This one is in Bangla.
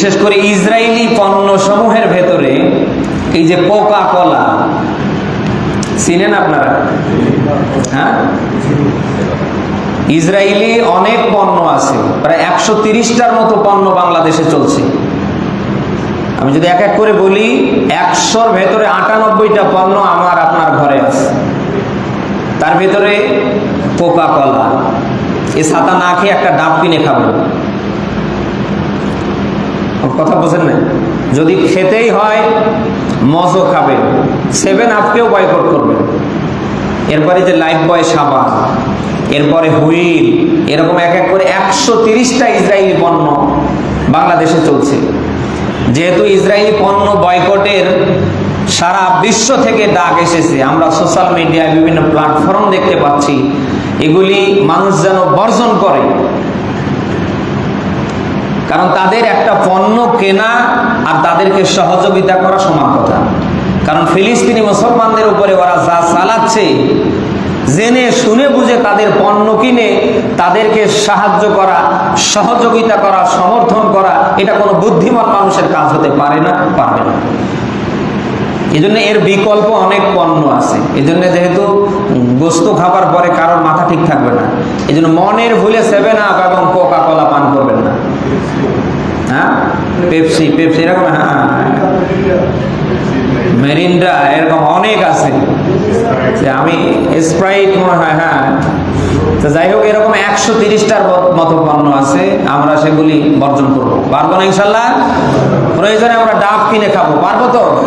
বিশেষ করে ইসরায়েলি পণ্য সমূহের ভেতরে এই যে কোকা কলা চিনেন আপনারা? হ্যাঁ? ইসরায়েলি অনেক পণ্য আছে, প্রায় একশো তিরিশটার মতো পণ্য বাংলাদেশে চলছে। আমি যদি এক এক করে বলি, একশোর ভেতরে আটানব্বইটা পণ্য আমার আপনার ঘরে আছে। তার ভেতরে কোকা কলা এ ছাতা না খেয়ে একটা ডাব কিনে খাব। কথা বোঝেন না যদি খেতেই হয়, মজও খাবেন সেভেন আপকেও বয়কট করবেন এরপরে যে লাইফ বয় সাবান এরপরে হুইল এরকম এক এক করে একশো তিরিশটা ইসরায়েলি পণ্য বাংলাদেশে চলছে। যেহেতু ইসরায়েলি পণ্য বয়কটের সারা বিশ্ব থেকে ডাক এসেছে, আমরা সোশ্যাল মিডিয়ায় বিভিন্ন প্ল্যাটফর্ম দেখতে পাচ্ছি। এগুলি মানুষ যেন বর্জন করে। কারণ তাদের একটা পণ্য কেনা আর তাদেরকে সহযোগিতা করা সমান কথা। কারণ ফিলিস্তিনি মুসলমানদের উপরে ওরা যা চালাচ্ছে, জেনে শুনে বুঝে তাদের পণ্য কিনে, তাদেরকে সাহায্য করা, সহযোগিতা করা, সমর্থন করা, এটা কোনো বুদ্ধিমান মানুষের কাজ হতে পারে না, পারবে না। এই এর বিকল্প অনেক পণ্য আছে। এই জন্য যেহেতু খাবার পরে কারোর মাথা ঠিক থাকবে না। এই জন্য মনের ভুলে সেভেন আপ এবং কোকা কলা পান করবেন না। হ্যাঁ? পেপসি পেপসি এরকম হ্যাঁ মেরিন্ডা, এরকম অনেক আছে। যে আমি স্প্রাইট মনে হয় হ্যাঁ। তো যাই হোক, এরকম একশো তিরিশটার মতো পণ্য আছে, আমরা সেগুলি বর্জন করব। পারব না ইনশাল্লাহ? প্রয়োজনে আমরা ডাব কিনে খাব। পারব তো?